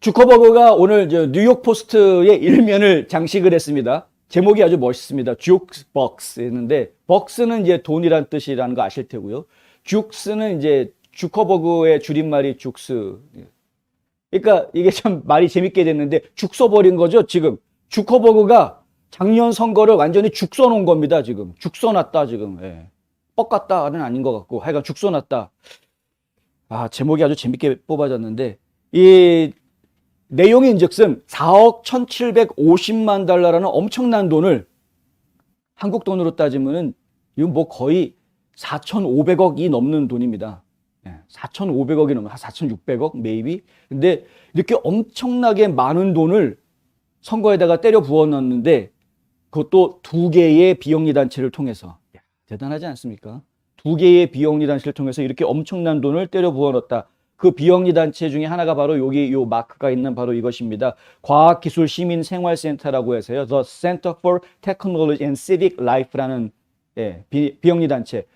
주커버그가 오늘 저 뉴욕 포스트의 일면을 장식을 했습니다. 제목이 아주 멋있습니다. 주크박스 했는데 벅스는 이제 돈이란 뜻이라는 거 아실 테고요. 죽스는 이제 주커버그의 줄임말이 죽스. 그러니까 이게 참 말이 재밌게 됐는데 죽 써버린 거죠 지금. 주커버그가 작년 선거를 완전히 죽 써놓은 겁니다 지금. 죽 써놨다 지금. 예. 뻑같다는 아닌 것 같고 하여간 죽 써놨다. 아 제목이 아주 재밌게 뽑아졌는데 이 내용인즉슨 4억 1,750만 달러라는 엄청난 돈을 한국 돈으로 따지면은 이건 뭐 거의 4,500억이 넘는 돈입니다. 4,500억이 넘는 한 4,600억 메이비. 근데 이렇게 엄청나게 많은 돈을 선거에다가 때려 부어 넣었는데 그것도 두 개의 비영리 단체를 통해서 야, 대단하지 않습니까? 두 개의 비영리 단체를 통해서 이렇게 엄청난 돈을 때려 부어 넣었다. 그 비영리 단체 중에 하나가 바로 여기 요 마크가 있는 바로 이것입니다. 과학기술 시민 생활센터라고 해서요. The Center for Technology and Civic Life라는 예, 비, 비영리 단체.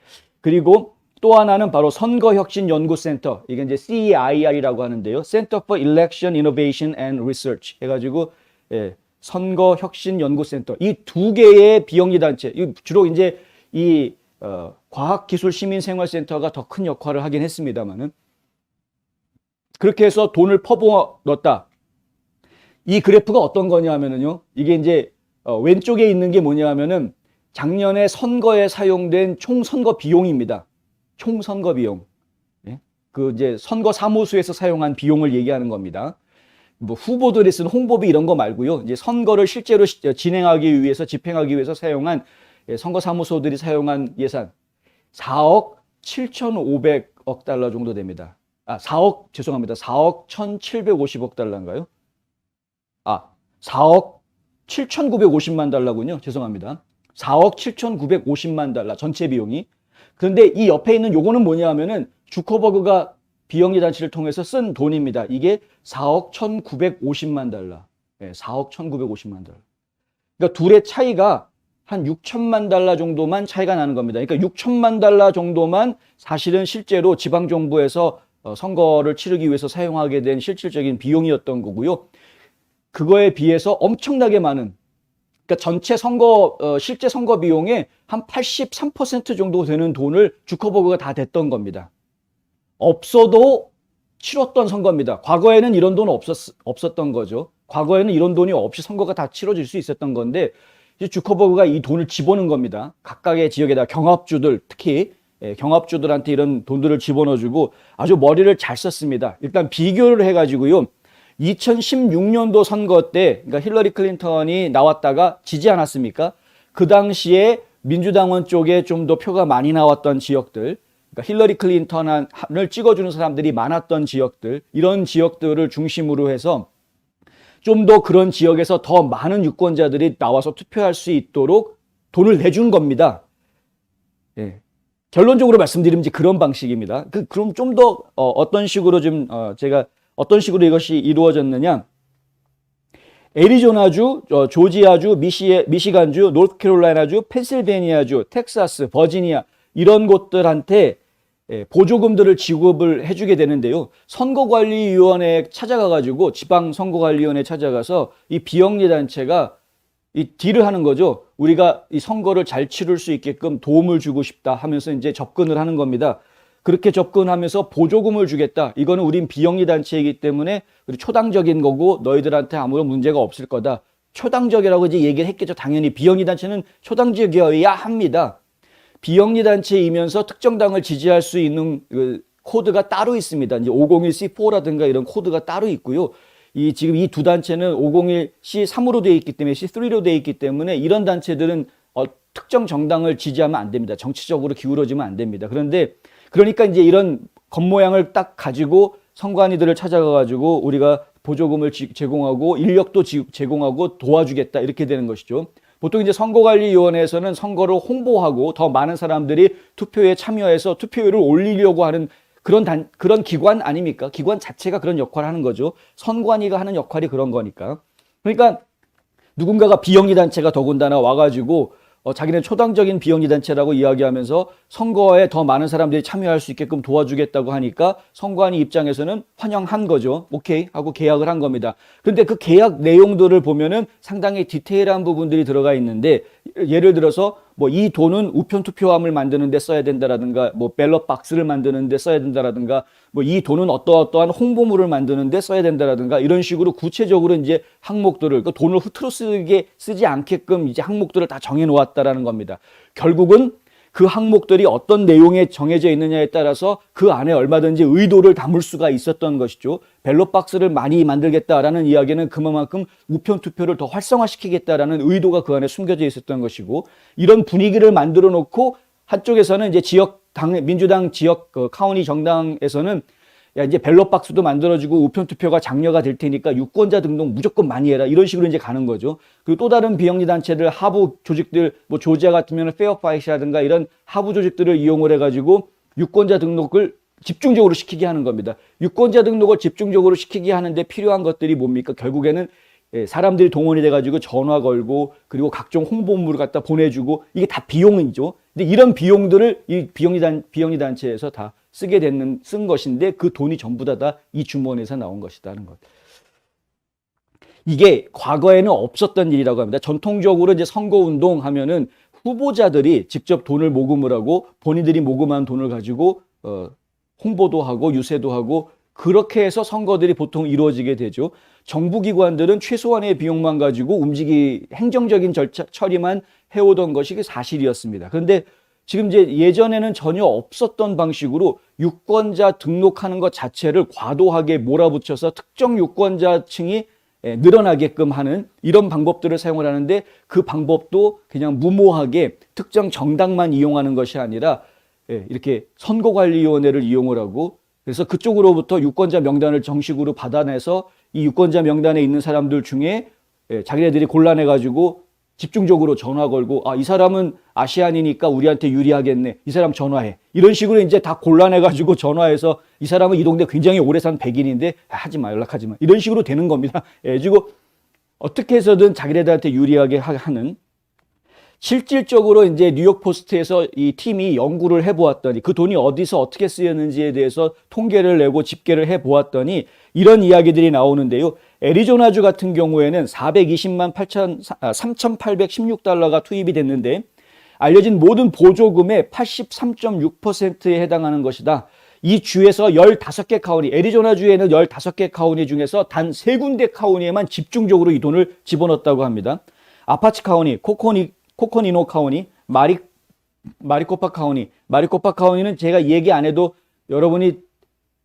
그리고 또 하나는 바로 선거혁신연구센터. 이게 이제 CEIR이라고 하는데요. Center for Election Innovation and Research 해가지고 예, 선거혁신연구센터. 이 두 개의 비영리 단체. 이 주로 이제 이 어, 과학기술시민생활센터가 더 큰 역할을 하긴 했습니다만은 그렇게 해서 돈을 퍼부어 넣었다. 이 그래프가 어떤 거냐면은요. 이게 이제 어, 왼쪽에 있는 게 뭐냐면은 작년에 선거에 사용된 총 선거 비용입니다. 총 선거 비용. 예? 그 이제 선거 사무소에서 사용한 비용을 얘기하는 겁니다. 뭐 후보들이 쓴 홍보비 이런 거 말고요. 이제 선거를 실제로 시- 진행하기 위해서 집행하기 위해서 사용한 예, 선거 사무소들이 사용한 예산 4억 7,500억 달러 정도 됩니다. 아, 4억 죄송합니다. 4억 1,750억 달러인가요? 아, 4억 7,950만 달러군요. 죄송합니다. 4억 7,950만 달러 전체 비용이. 그런데 이 옆에 있는 요거는 뭐냐 하면은 주커버그가 비영리 단체를 통해서 쓴 돈입니다. 이게 4억 1,950만 달러. 예, 4억 1,950만 달러. 그러니까 둘의 차이가 한 6천만 달러 정도만 차이가 나는 겁니다. 그러니까 6천만 달러 정도만 사실은 실제로 지방 정부에서 어, 선거를 치르기 위해서 사용하게 된 실질적인 비용이었던 거고요. 그거에 비해서 엄청나게 많은 그러니까 전체 선거 어, 실제 선거 비용의 한 83% 정도 되는 돈을 주커버그가 다 댔던 겁니다. 없어도 치렀던 선거입니다. 과거에는 이런 돈 없었, 없었던 거죠. 과거에는 이런 돈이 없이 선거가 다 치러질 수 있었던 건데 주커버그가 이 돈을 집어넣은 겁니다. 각각의 지역에다 경합주들 특히 예, 경합주들한테 이런 돈들을 집어넣어주고 아주 머리를 잘 썼습니다. 일단 비교를 해가지고요. 2016년도 선거 때, 그러니까 힐러리 클린턴이 나왔다가 지지 않았습니까? 그 당시에 민주당원 쪽에 좀 더 표가 많이 나왔던 지역들, 그러니까 힐러리 클린턴을 찍어주는 사람들이 많았던 지역들, 이런 지역들을 중심으로 해서 좀 더 그런 지역에서 더 많은 유권자들이 나와서 투표할 수 있도록 돈을 내준 겁니다. 예. 결론적으로 말씀드리면 이제 그런 방식입니다. 그, 그럼 좀 더 어, 떤 식으로 좀 어, 제가 어떤 식으로 이것이 이루어졌느냐? 애리조나주, 어, 조지아주, 미시, 미시간주, 노스캐롤라이나주, 펜실베니아주, 텍사스, 버지니아 이런 곳들한테 예, 보조금들을 지급을 해주게 되는데요. 선거관리위원회에 찾아가가지고 지방선거관리위원회에 찾아가서 이 비영리 단체가 이 딜을 하는 거죠. 우리가 이 선거를 잘 치를 수 있게끔 도움을 주고 싶다 하면서 이제 접근을 하는 겁니다. 그렇게 접근하면서 보조금을 주겠다. 이거는 우린 비영리 단체이기 때문에 우리 초당적인 거고 너희들한테 아무런 문제가 없을 거다. 초당적이라고 이제 얘기를 했겠죠. 당연히 비영리 단체는 초당적이어야 합니다. 비영리 단체이면서 특정 당을 지지할 수 있는 그 코드가 따로 있습니다. 이제 501C4라든가 이런 코드가 따로 있고요. 이 지금 이 두 단체는 501C3으로 되어 있기 때문에 C3로 되어 있기 때문에 이런 단체들은 어, 특정 정당을 지지하면 안 됩니다. 정치적으로 기울어지면 안 됩니다. 그런데 그러니까 이제 이런 겉모양을 딱 가지고 선관위들을 찾아가 가지고 우리가 보조금을 지- 제공하고 인력도 지- 제공하고 도와주겠다 이렇게 되는 것이죠. 보통 이제 선거관리위원회에서는 선거를 홍보하고 더 많은 사람들이 투표에 참여해서 투표율을 올리려고 하는 그런 단, 그런 기관 아닙니까? 기관 자체가 그런 역할을 하는 거죠. 선관위가 하는 역할이 그런 거니까. 그러니까 누군가가 비영리 단체가 더군다나 와가지고 어, 자기는 초당적인 비영리 단체라고 이야기하면서 선거에 더 많은 사람들이 참여할 수 있게끔 도와주겠다고 하니까 선관위 입장에서는 환영한 거죠. 오케이 하고 계약을 한 겁니다. 그런데 그 계약 내용들을 보면은 상당히 디테일한 부분들이 들어가 있는데 예를 들어서 뭐 이 돈은 우편 투표함을 만드는 데 써야 된다라든가 뭐 벨럿 박스를 만드는 데 써야 된다라든가 뭐 이 돈은 어떠어떠한 홍보물을 만드는 데 써야 된다라든가 이런 식으로 구체적으로 이제 항목들을 그 돈을 흐트러 쓰게 쓰지 않게끔 이제 항목들을 다 정해 놓았다라는 겁니다. 결국은 그 항목들이 어떤 내용에 정해져 있느냐에 따라서 그 안에 얼마든지 의도를 담을 수가 있었던 것이죠. 벨롯 박스를 많이 만들겠다라는 이야기는 그만큼 우편 투표를 더 활성화시키겠다라는 의도가 그 안에 숨겨져 있었던 것이고 이런 분위기를 만들어 놓고 한쪽에서는 이제 지역 당 민주당 지역 그 카운티 정당에서는 야 이제 벨롯 박스도 만들어지고 우편 투표가 장려가 될 테니까 유권자 등록 무조건 많이 해라 이런 식으로 이제 가는 거죠. 그리고 또 다른 비영리 단체들 하부 조직들 뭐 조지아 같으면 페어파이트라든가 이런 하부 조직들을 이용을 해가지고 유권자 등록을 집중적으로 시키게 하는 겁니다. 유권자 등록을 집중적으로 시키게 하는데 필요한 것들이 뭡니까? 결국에는 예, 사람들이 동원이 돼가지고 전화 걸고 그리고 각종 홍보물을 갖다 보내주고 이게 다 비용이죠. 근데 이런 비용들을 이 비영리 단 비영리 단체에서 다 쓰게 되는 쓴 것인데 그 돈이 전부 다 다 이 주머니에서 나온 것이다는 것. 이게 과거에는 없었던 일이라고 합니다. 전통적으로 이제 선거 운동 하면은 후보자들이 직접 돈을 모금을 하고 본인들이 모금한 돈을 가지고 어, 홍보도 하고 유세도 하고 그렇게 해서 선거들이 보통 이루어지게 되죠. 정부기관들은 최소한의 비용만 가지고 움직이 행정적인 절차 처리만 해오던 것이 사실이었습니다. 그런데 지금 이제 예전에는 전혀 없었던 방식으로 유권자 등록하는 것 자체를 과도하게 몰아붙여서 특정 유권자층이 예, 늘어나게끔 하는 이런 방법들을 사용을 하는데 그 방법도 그냥 무모하게 특정 정당만 이용하는 것이 아니라 예, 이렇게 선거관리위원회를 이용을 하고 그래서 그쪽으로부터 유권자 명단을 정식으로 받아내서 이 유권자 명단에 있는 사람들 중에 예, 자기네들이 골라내가지고 집중적으로 전화 걸고 아 이 사람은 아시안이니까 우리한테 유리하겠네. 이 사람 전화해. 이런 식으로 이제 다 골라내가지고 전화해서 이 사람은 이 동네 굉장히 오래 산 백인인데 아, 하지 마 연락하지 마. 이런 식으로 되는 겁니다. 예, 그리고 어떻게 해서든 자기네들한테 유리하게 하- 하는 실질적으로 이제 뉴욕 포스트에서 이 팀이 연구를 해 보았더니 그 돈이 어디서 어떻게 쓰였는지에 대해서 통계를 내고 집계를 해 보았더니 이런 이야기들이 나오는데요. 애리조나주 같은 경우에는 420만 8천, 3,816달러가 투입이 됐는데 알려진 모든 보조금의 83.6%에 해당하는 것이다. 이 주에서 15개 카운티, 애리조나 주에는 15개 카운티 중에서 단세 군데 카운티에만 집중적으로 이 돈을 집어넣었다고 합니다. 아파치 카운티, 코코니, 코코니노 카운티, 마리, 마리코파 카운티. 마리코파 카운티는 제가 얘기 안 해도 여러분이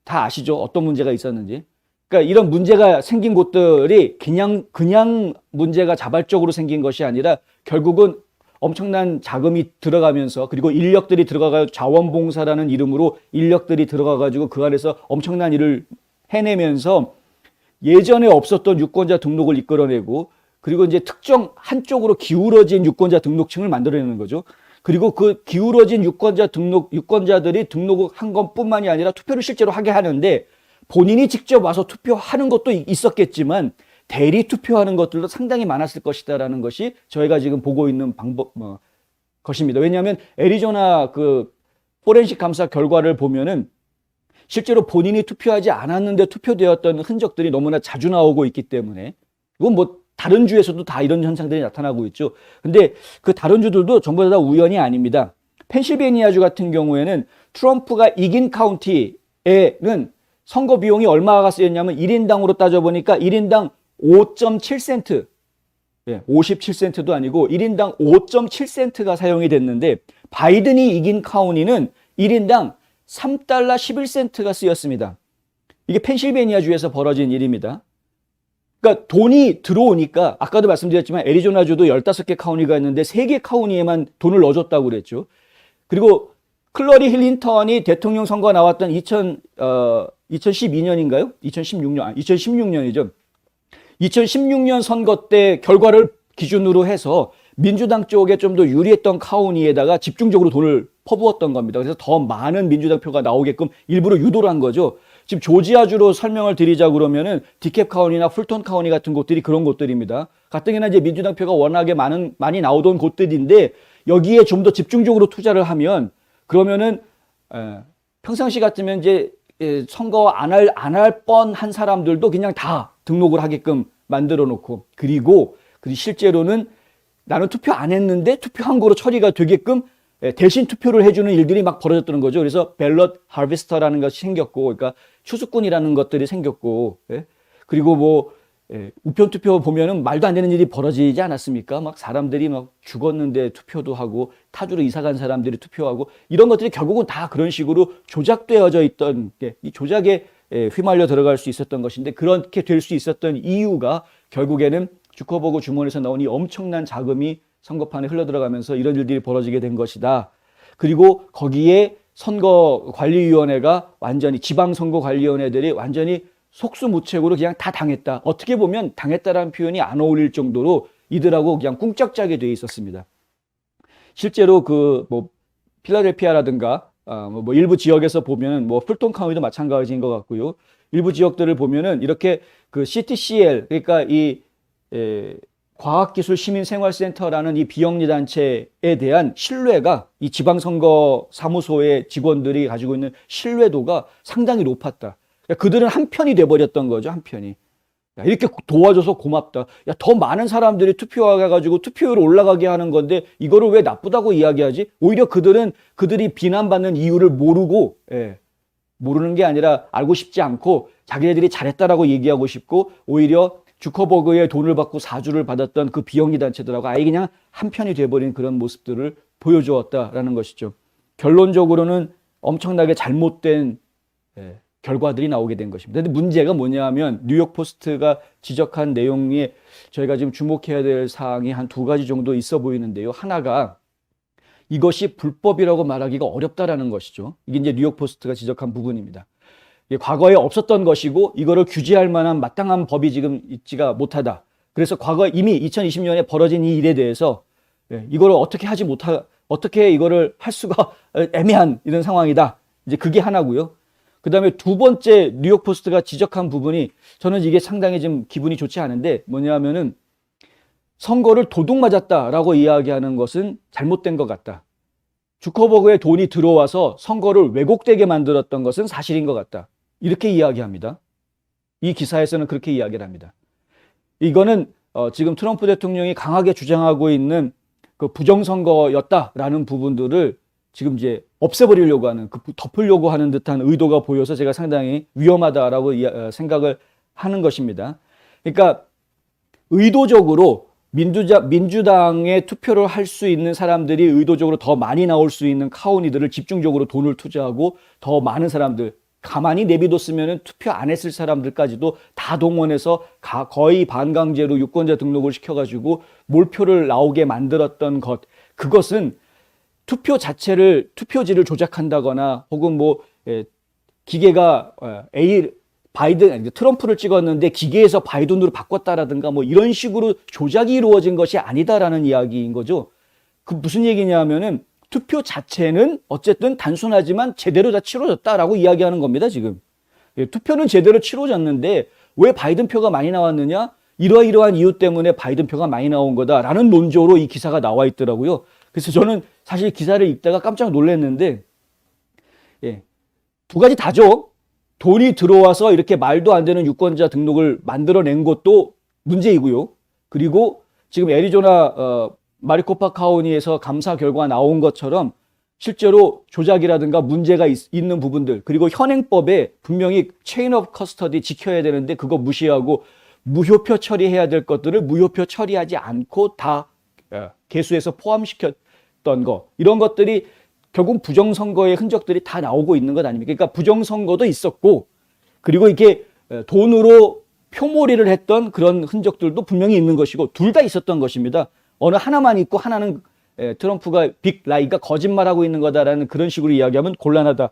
다 아시죠? 어떤 문제가 있었는지. 그러니까 이런 문제가 생긴 곳들이 그냥 그냥 문제가 자발적으로 생긴 것이 아니라 결국은 엄청난 자금이 들어가면서 그리고 인력들이 들어가가 자원봉사라는 이름으로 인력들이 들어가 가지고 그 안에서 엄청난 일을 해내면서 예전에 없었던 유권자 등록을 이끌어내고 그리고 이제 특정 한쪽으로 기울어진 유권자 등록층을 만들어내는 거죠. 그리고 그 기울어진 유권자 등록 유권자들이 등록을 한 것뿐만이 아니라 투표를 실제로 하게 하는데 본인이 직접 와서 투표하는 것도 이- 있었겠지만 대리 투표하는 것들도 상당히 많았을 것이다라는 것이 저희가 지금 보고 있는 방법 뭐, 것입니다. 왜냐하면 애리조나 그 포렌식 감사 결과를 보면은 실제로 본인이 투표하지 않았는데 투표되었던 흔적들이 너무나 자주 나오고 있기 때문에 이건 뭐 다른 주에서도 다 이런 현상들이 나타나고 있죠. 근데 그 다른 주들도 전부 다 우연이 아닙니다. 펜실베니아주 같은 경우에는 트럼프가 이긴 카운티에는 선거 비용이 얼마가 쓰였냐면 1인당으로 따져보니까 1인당 5.7센트, 예, 57센트도 아니고 1인당 5.7센트가 사용이 됐는데 바이든이 이긴 카운티는 1인당 3달러 11센트가 쓰였습니다. 이게 펜실베니아주에서 벌어진 일입니다. 그러니까 돈이 들어오니까 아까도 말씀드렸지만 애리조나주도 15개 카운티가 있는데 3개 카운티에만 돈을 넣어줬다고 그랬죠. 그리고 클러리 힐린턴이 대통령 선거 나왔던 2000, 어, 2012년인가요? 2016년, 아, 2016년이죠. 2016년 선거 때 결과를 기준으로 해서 민주당 쪽에 좀 더 유리했던 카운티에다가 집중적으로 돈을 퍼부었던 겁니다. 그래서 더 많은 민주당 표가 나오게끔 일부러 유도를 한 거죠. 지금 조지아주로 설명을 드리자 그러면은 디캡 카운티나 풀톤 카운티 같은 곳들이 그런 곳들입니다. 가뜩이나 이제 민주당 표가 워낙에 많은 많이 나오던 곳들인데 여기에 좀 더 집중적으로 투자를 하면 그러면은 에, 평상시 같으면 이제 예, 선거 안 할 안 할 뻔한 사람들도 그냥 다 등록을 하게끔 만들어 놓고 그리고 그리고 실제로는 나는 투표 안 했는데 투표한 거로 처리가 되게끔 예, 대신 투표를 해주는 일들이 막 벌어졌다는 거죠. 그래서 벨럿 하비스터라는 것이 생겼고, 그러니까 추수꾼이라는 것들이 생겼고, 예? 그리고 뭐 예, 우편 투표 보면은 말도 안 되는 일이 벌어지지 않았습니까? 막 사람들이 막 죽었는데 투표도 하고 타주로 이사 간 사람들이 투표하고 이런 것들이 결국은 다 그런 식으로 조작되어져 있던 예, 이 조작에 예, 휘말려 들어갈 수 있었던 것인데 그렇게 될 수 있었던 이유가 결국에는 주커버그 주머니에서 나온 이 엄청난 자금이 선거판에 흘러 들어가면서 이런 일들이 벌어지게 된 것이다. 그리고 거기에 선거관리위원회가 완전히 지방선거관리위원회들이 완전히 속수무책으로 그냥 다 당했다. 어떻게 보면 당했다라는 표현이 안 어울릴 정도로 이들하고 그냥 꿍짝짜게 돼 있었습니다. 실제로 그 뭐 필라델피아라든가 아, 뭐, 뭐 일부 지역에서 보면은 뭐 풀톤 카운티도 마찬가지인 것 같고요. 일부 지역들을 보면은 이렇게 그 CTCL 그러니까 이 에, 과학기술 시민생활센터라는 이 비영리 단체에 대한 신뢰가 이 지방선거 사무소의 직원들이 가지고 있는 신뢰도가 상당히 높았다. 그러니까 그들은 한 편이 돼버렸던 거죠, 한 편이. 야, 이렇게 도와줘서 고맙다. 야, 더 많은 사람들이 투표해가지고 투표율 올라가게 하는 건데 이거를 왜 나쁘다고 이야기하지? 오히려 그들은 그들이 비난받는 이유를 모르고, 예, 모르는 게 아니라 알고 싶지 않고 자기네들이 잘했다라고 얘기하고 싶고 오히려 주커버그의 돈을 받고 사주를 받았던 그 비영리 단체들하고 아예 그냥 한편이 돼버린 그런 모습들을 보여주었다라는 것이죠. 결론적으로는 엄청나게 잘못된 예, 결과들이 나오게 된 것입니다. 근데 문제가 뭐냐 하면 뉴욕 포스트가 지적한 내용에 저희가 지금 주목해야 될 사항이 한 두 가지 정도 있어 보이는데요. 하나가 이것이 불법이라고 말하기가 어렵다라는 것이죠. 이게 이제 뉴욕 포스트가 지적한 부분입니다. 과거에 없었던 것이고 이거를 규제할 만한 마땅한 법이 지금 있지가 못하다. 그래서 과거 이미 2020년에 벌어진 이 일에 대해서 예, 이거를 어떻게 하지 못하 어떻게 이거를 할 수가 애매한 이런 상황이다. 이제 그게 하나고요. 그다음에 두 번째 뉴욕 포스트가 지적한 부분이 저는 이게 상당히 좀 기분이 좋지 않은데 뭐냐면은 선거를 도둑 맞았다라고 이야기하는 것은 잘못된 것 같다. 주커버그의 돈이 들어와서 선거를 왜곡되게 만들었던 것은 사실인 것 같다. 이렇게 이야기합니다. 이 기사에서는 그렇게 이야기를 합니다. 이거는 어, 지금 트럼프 대통령이 강하게 주장하고 있는 그 부정선거였다라는 부분들을 지금 이제 없애버리려고 하는, 그 덮으려고 하는 듯한 의도가 보여서 제가 상당히 위험하다라고 이야- 어, 생각을 하는 것입니다. 그러니까 의도적으로 민주자, 민주당에 투표를 할 수 있는 사람들이 의도적으로 더 많이 나올 수 있는 카운티들을 집중적으로 돈을 투자하고 더 많은 사람들, 가만히 내비뒀으면 투표 안 했을 사람들까지도 다 동원해서 가- 거의 반강제로 유권자 등록을 시켜가지고 몰표를 나오게 만들었던 것. 그것은 투표 자체를, 투표지를 조작한다거나 혹은 뭐, 예, 기계가 어, A, 바이든, 트럼프를 찍었는데 기계에서 바이든으로 바꿨다라든가 뭐 이런 식으로 조작이 이루어진 것이 아니다라는 이야기인 거죠. 그 무슨 얘기냐 하면은 투표 자체는 어쨌든 단순하지만 제대로 다 치러졌다라고 이야기하는 겁니다, 지금. 예, 투표는 제대로 치러졌는데 왜 바이든 표가 많이 나왔느냐? 이러이러한 이유 때문에 바이든 표가 많이 나온 거다라는 논조로 이 기사가 나와 있더라고요. 그래서 저는 사실 기사를 읽다가 깜짝 놀랐는데, 예, 두 가지 다죠. 돈이 들어와서 이렇게 말도 안 되는 유권자 등록을 만들어낸 것도 문제이고요. 그리고 지금 애리조나 어, 마리코파 카운티에서 감사 결과 나온 것처럼 실제로 조작이라든가 문제가 있, 는 부분들 그리고 현행법에 분명히 체인 오브 커스터디 지켜야 되는데 그거 무시하고 무효표 처리해야 될 것들을 무효표 처리하지 않고 다 어, 개수에서 포함시켰던 거 이런 것들이 결국 부정선거의 흔적들이 다 나오고 있는 것 아닙니까? 그러니까 부정선거도 있었고 그리고 이게 어, 돈으로 표몰이를 했던 그런 흔적들도 분명히 있는 것이고 둘 다 있었던 것입니다. 어느 하나만 있고 하나는 에, 트럼프가 빅 라이가 거짓말하고 있는 거다라는 그런 식으로 이야기하면 곤란하다.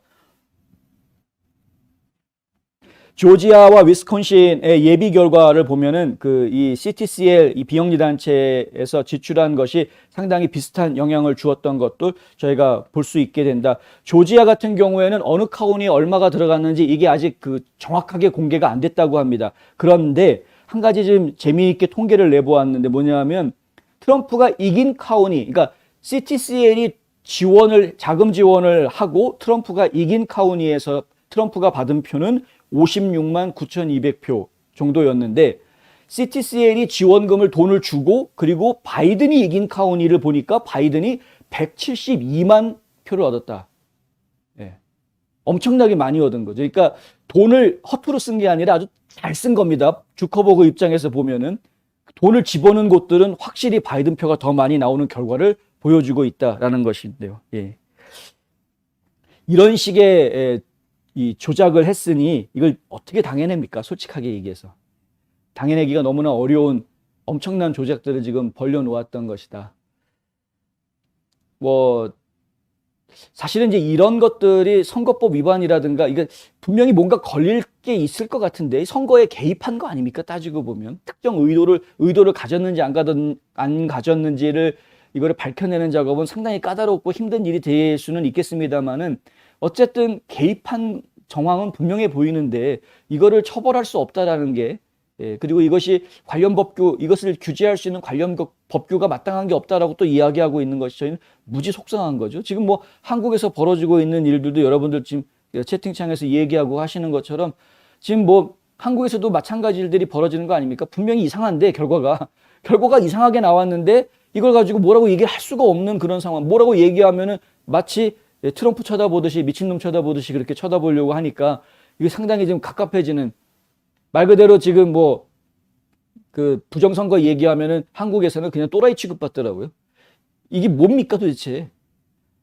조지아와 위스콘신의 예비 결과를 보면은 그 이 CTCL 이 비영리 단체에서 지출한 것이 상당히 비슷한 영향을 주었던 것도 저희가 볼 수 있게 된다. 조지아 같은 경우에는 어느 카운이 얼마가 들어갔는지 이게 아직 그 정확하게 공개가 안 됐다고 합니다. 그런데 한 가지 좀 재미있게 통계를 내보았는데 뭐냐면 트럼프가 이긴 카운이 그러니까 CTCL이 지원을 자금 지원을 하고 트럼프가 이긴 카운티에서 트럼프가 받은 표는 56만 9,200표 정도였는데 CTCL이 지원금을 돈을 주고 그리고 바이든이 이긴 카운티를 보니까 바이든이 172만 표를 얻었다. 예. 엄청나게 많이 얻은 거죠. 그러니까 돈을 허투루 쓴 게 아니라 아주 잘 쓴 겁니다. 주커버그 입장에서 보면은 돈을 집어넣은 곳들은 확실히 바이든 표가 더 많이 나오는 결과를 보여주고 있다라는 것인데요. 예. 이런 식의 에, 이 조작을 했으니 이걸 어떻게 당해냅니까? 솔직하게 얘기해서. 당해내기가 너무나 어려운 엄청난 조작들을 지금 벌려놓았던 것이다. 뭐 사실은 이제 이런 것들이 선거법 위반이라든가 이게 분명히 뭔가 걸릴 게 있을 것 같은데 선거에 개입한 거 아닙니까? 따지고 보면 특정 의도를 의도를 가졌는지 안 가졌 안 가졌는지를 이거를 밝혀내는 작업은 상당히 까다롭고 힘든 일이 될 수는 있겠습니다만은 어쨌든 개입한 정황은 분명해 보이는데 이거를 처벌할 수 없다라는 게 예, 그리고 이것이 관련 법규 이것을 규제할 수 있는 관련 법- 법규가 마땅한 게 없다라고 또 이야기하고 있는 것이 저희는 무지 속상한 거죠. 지금 뭐 한국에서 벌어지고 있는 일들도 여러분들 지금 채팅창에서 얘기하고 하시는 것처럼 지금 뭐 한국에서도 마찬가지 일들이 벌어지는 거 아닙니까? 분명히 이상한데 결과가 결과가 이상하게 나왔는데 이걸 가지고 뭐라고 얘기를 할 수가 없는 그런 상황. 뭐라고 얘기하면은 마치 트럼프 쳐다보듯이 미친놈 쳐다보듯이 그렇게 쳐다보려고 하니까 이게 상당히 좀 갑갑해지는 말 그대로 지금 뭐 그 부정선거 얘기하면은 한국에서는 그냥 또라이 취급받더라고요. 이게 뭡니까 도대체?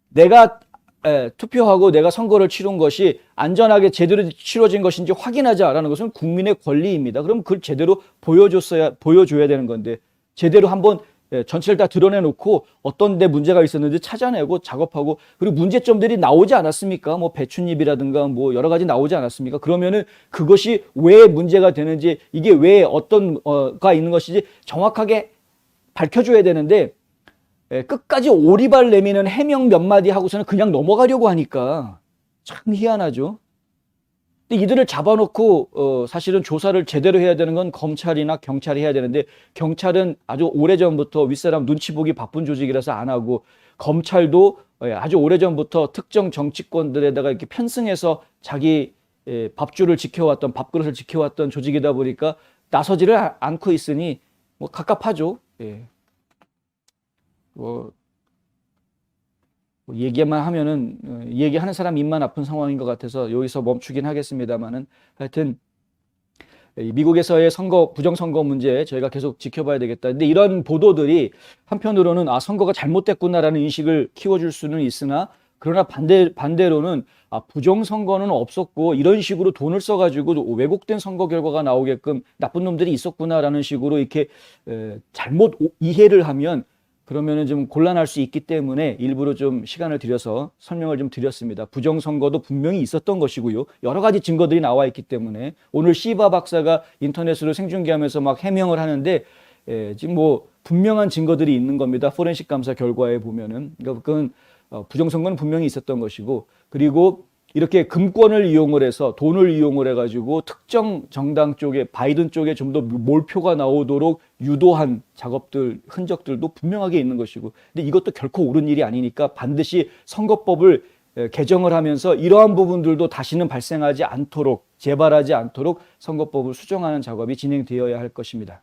내가 에, 투표하고 내가 선거를 치른 것이 안전하게 제대로 치러진 것인지 확인하자라는 것은 국민의 권리입니다. 그럼 그걸 제대로 보여줬어야 보여줘야 되는 건데 제대로 한번 예, 전체를 다 드러내놓고 어떤 데 문제가 있었는지 찾아내고 작업하고 그리고 문제점들이 나오지 않았습니까? 뭐 배춧잎이라든가 뭐 여러 가지 나오지 않았습니까? 그러면은 그것이 왜 문제가 되는지 이게 왜 어떤 어가 있는 것인지 정확하게 밝혀줘야 되는데 예, 끝까지 오리발 내미는 해명 몇 마디 하고서는 그냥 넘어가려고 하니까 참 희한하죠. 근데 이들을 잡아놓고 어, 사실은 조사를 제대로 해야 되는 건 검찰이나 경찰이 해야 되는데 경찰은 아주 오래전부터 윗사람 눈치 보기 바쁜 조직이라서 안 하고 검찰도 예, 아주 오래전부터 특정 정치권들에다가 이렇게 편승해서 자기 예, 밥줄을 지켜왔던 밥그릇을 지켜왔던 조직이다 보니까 나서지를 아- 않고 있으니 뭐 갑갑하죠. 예. 뭐, 뭐 얘기만 하면은 어, 얘기하는 사람 입만 아픈 상황인 것 같아서 여기서 멈추긴 하겠습니다만은 하여튼 이 미국에서의 선거 부정 선거 문제 저희가 계속 지켜봐야 되겠다. 근데 이런 보도들이 한편으로는 아 선거가 잘못됐구나라는 인식을 키워줄 수는 있으나 그러나 반대 반대로는 아 부정 선거는 없었고 이런 식으로 돈을 써가지고 왜곡된 선거 결과가 나오게끔 나쁜 놈들이 있었구나라는 식으로 이렇게 에, 잘못 오- 이해를 하면 그러면은 좀 곤란할 수 있기 때문에 일부러 좀 시간을 들여서 설명을 좀 드렸습니다. 부정 선거도 분명히 있었던 것이고요. 여러 가지 증거들이 나와 있기 때문에 오늘 시바 박사가 인터넷으로 생중계하면서 막 해명을 하는데 예, 지금 뭐 분명한 증거들이 있는 겁니다. 포렌식 감사 결과에 보면은 그러니까 그건 어, 부정 선거는 분명히 있었던 것이고 그리고 이렇게 금권을 이용을 해서 돈을 이용을 해가지고 특정 정당 쪽에 바이든 쪽에 좀 더 몰표가 나오도록 유도한 작업들 흔적들도 분명하게 있는 것이고 근데 이것도 결코 옳은 일이 아니니까 반드시 선거법을 에, 개정을 하면서 이러한 부분들도 다시는 발생하지 않도록 재발하지 않도록 선거법을 수정하는 작업이 진행되어야 할 것입니다.